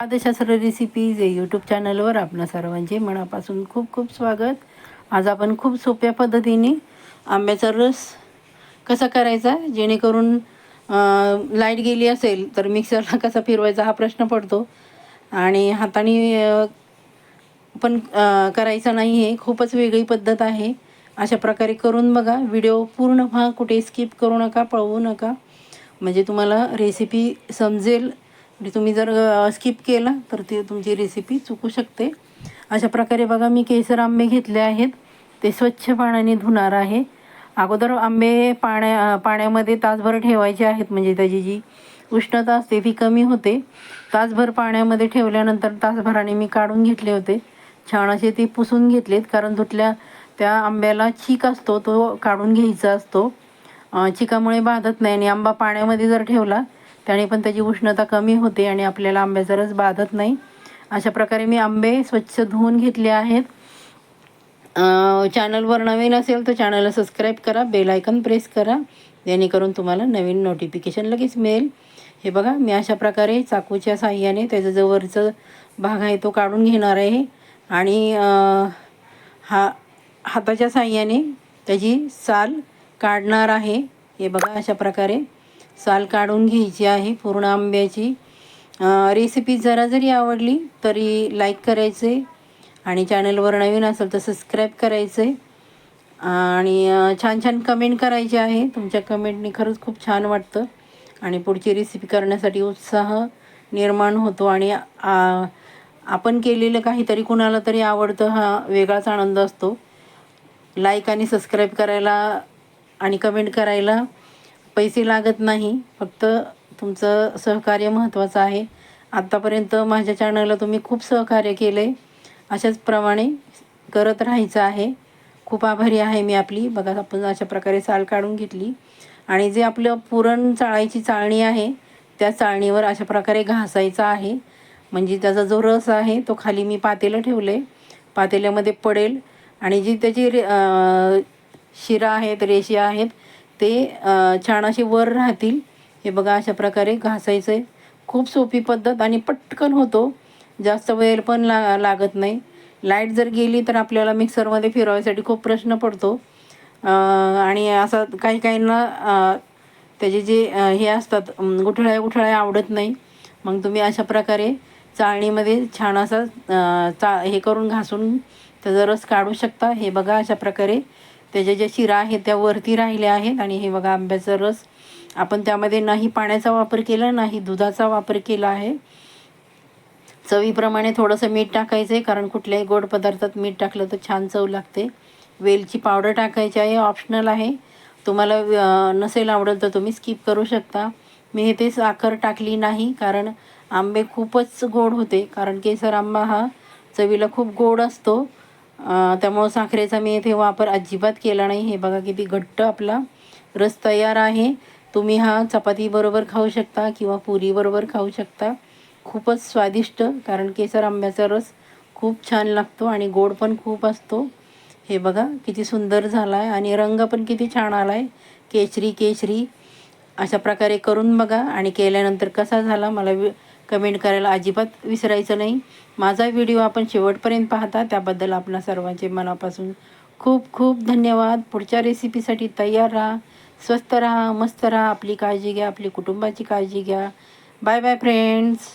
खाद्यशास्त्र recipes YouTube चॅनलवर आपणा सर्वांचे मनापासून खूप खूप स्वागत. आज आपण खूप सोप्या पद्धतीने आंब्याचा रस कसा करायचा? जेणेकरून लाइट गेली असेल तर मिक्सरला कसा फिरवायचा हा प्रश्न पडतो. आणि हाताने पण करायचा नाही आहे खूपच वेगळी पद्धत आहे. अशा प्रकारे करून बघा. व्हिडिओ पूर्ण पहा कुठे स्किप करू नका पळवू नका. म्हणजे तुम्हाला रेसिपी समजेल. म्हणजे तुम्ही जर स्किप केला तर ती तुमची रेसिपी चुकू शकते. अशा प्रकारे बघा मी केसर आंबे घेतले आहेत. ते स्वच्छ पाण्याने धुणार आहे. अगोदर आंबे पाण्या पाण्यामध्ये तासभर ठेवायचे आहेत. म्हणजे त्याची जी उष्णता असते ती कमी होते. तासभर पाण्यामध्ये ठेवल्यानंतर तासभराने मी काढून घेतले होते. छान असे ते पुसून घेतलेत कारण तुटल्या त्या आंब्याला चीक असतो तो काढून घ्यायचा असतो. चिकामुळे बाधत नाही. आणि आंबा पाण्यामध्ये जर ठेवला त्याने पण त्याची उष्णता कमी होते आणि आपल्याला आंब्याचा रस बाधत नाही. अशा प्रकारे मी आंबे स्वच्छ धुवून घेतले आहेत. चॅनलवर नवीन असेल तर चॅनलला सबस्क्राईब करा बेल आयकन प्रेस करा जेणेकरून तुम्हाला नवीन नोटिफिकेशन लगेच मिळेल. हे बघा मी अशा प्रकारे चाकूच्या साह्याने त्याचा जो वरचा भाग आहे तो काढून घेणार आहे. आणि हा हाताच्या साह्याने त्याची साल काढणार आहे. हे बघा अशा प्रकारे. साल काढून घ्यायची आहे पूर्ण आंब्याची. रेसिपी जरा जरी आवडली तरी लाईक करायचे आणि चॅनलवर नवीन असेल तर सबस्क्राईब करायचे. आणि छान छान कमेंट करायचे आहे. तुमच्या कमेंटनी खरंच खूप छान वाटतं. आणि पुढची रेसिपी करण्यासाठी उत्साह निर्माण होतो आणि आपण केलेलं काहीतरी कुणाला तरी आवडतं हा वेगळाच आनंद असतो. लाईक आणि सबस्क्राईब करायला आणि कमेंट करायला पैसे लागत नाही. फक्त तुमचं सहकार्य महत्त्वाचं आहे. आत्तापर्यंत माझ्या चॅनलला तुम्ही खूप सहकार्य केलं आहे अशाच प्रमाणे करत राहायचं आहे. खूप आभारी आहे मी आपली. बघा आपण अशा प्रकारे साल काढून घेतली. आणि जे आपलं पुरण चाळायची चाळणी आहे त्या चाळणीवर अशा प्रकारे घासायचा आहे. म्हणजे त्याचा जो रस आहे तो खाली मी पातेलं ठेवलं आहे पातेल्यामध्ये पडेल. आणि जी त्याची रे शिरा आहेत रेषी आहेत ते छान असे वर राहतील. हे बघा अशा प्रकारे घासायचं आहे खूप सोपी पद्धत आणि पटकन होतो. जास्त वेळ पण ला लागत नाही. लाइट जर गेली तर आपल्याला मिक्सरमध्ये फिरवायसाठी खूप प्रश्न पडतो. आणि असं काही काहींना त्याचे जे हे असतात गुठळ्या गुठळ्या आवडत नाही. मग तुम्ही अशा प्रकारे चाळणीमध्ये छान असा चा हे करून घासून त्याचा रस काढू शकता. हे बघा अशा प्रकारे त्याच्या ज्या शिरा आहेत त्या वरती राहिल्या आहेत आणि हे बघा आंब्याचा रस. आपण त्यामध्ये नाही पाण्याचा वापर केला नाही दुधाचा वापर केला आहे. चवीप्रमाणे थोडंसं मीठ टाकायचं आहे कारण कुठल्याही गोड पदार्थात मीठ टाकलं तर छान चव लागते. वेलची पावडर टाकायची आहे ऑप्शनल आहे. तुम्हाला नसेल आवडत तर तुम्ही स्किप करू शकता. मी हे ते साखर टाकली नाही कारण आंबे खूपच गोड होते. कारण केसर आंबा हा चवीला खूप गोड असतो. त्यामुळं साखरेचा मी इथे वापर अजिबात केला नाही. हे बघा किती घट्ट आपला रस तयार आहे. तुम्ही हा चपातीबरोबर खाऊ शकता किंवा पुरीबरोबर खाऊ शकता. खूपच स्वादिष्ट कारण केसर आंब्याचा रस खूप छान लागतो आणि गोड पण खूप असतो. हे बघा किती सुंदर झाला आहे आणि रंग पण किती छान आला आहे केशरी केशरी. अशा प्रकारे करून बघा आणि केल्यानंतर कसा झाला मला वि कमेंट करायला अजिबात विसरायचं नाही. माझा व्हिडिओ आपण शेवटपर्यंत पाहता त्याबद्दल आपणा सर्वांचे मनापासून खूप खूप धन्यवाद. पुढच्या रेसिपीसाठी तयार राहा स्वस्त राहा मस्त राहा. आपली काळजी घ्या आपली कुटुंबाची काळजी घ्या. Bye bye friends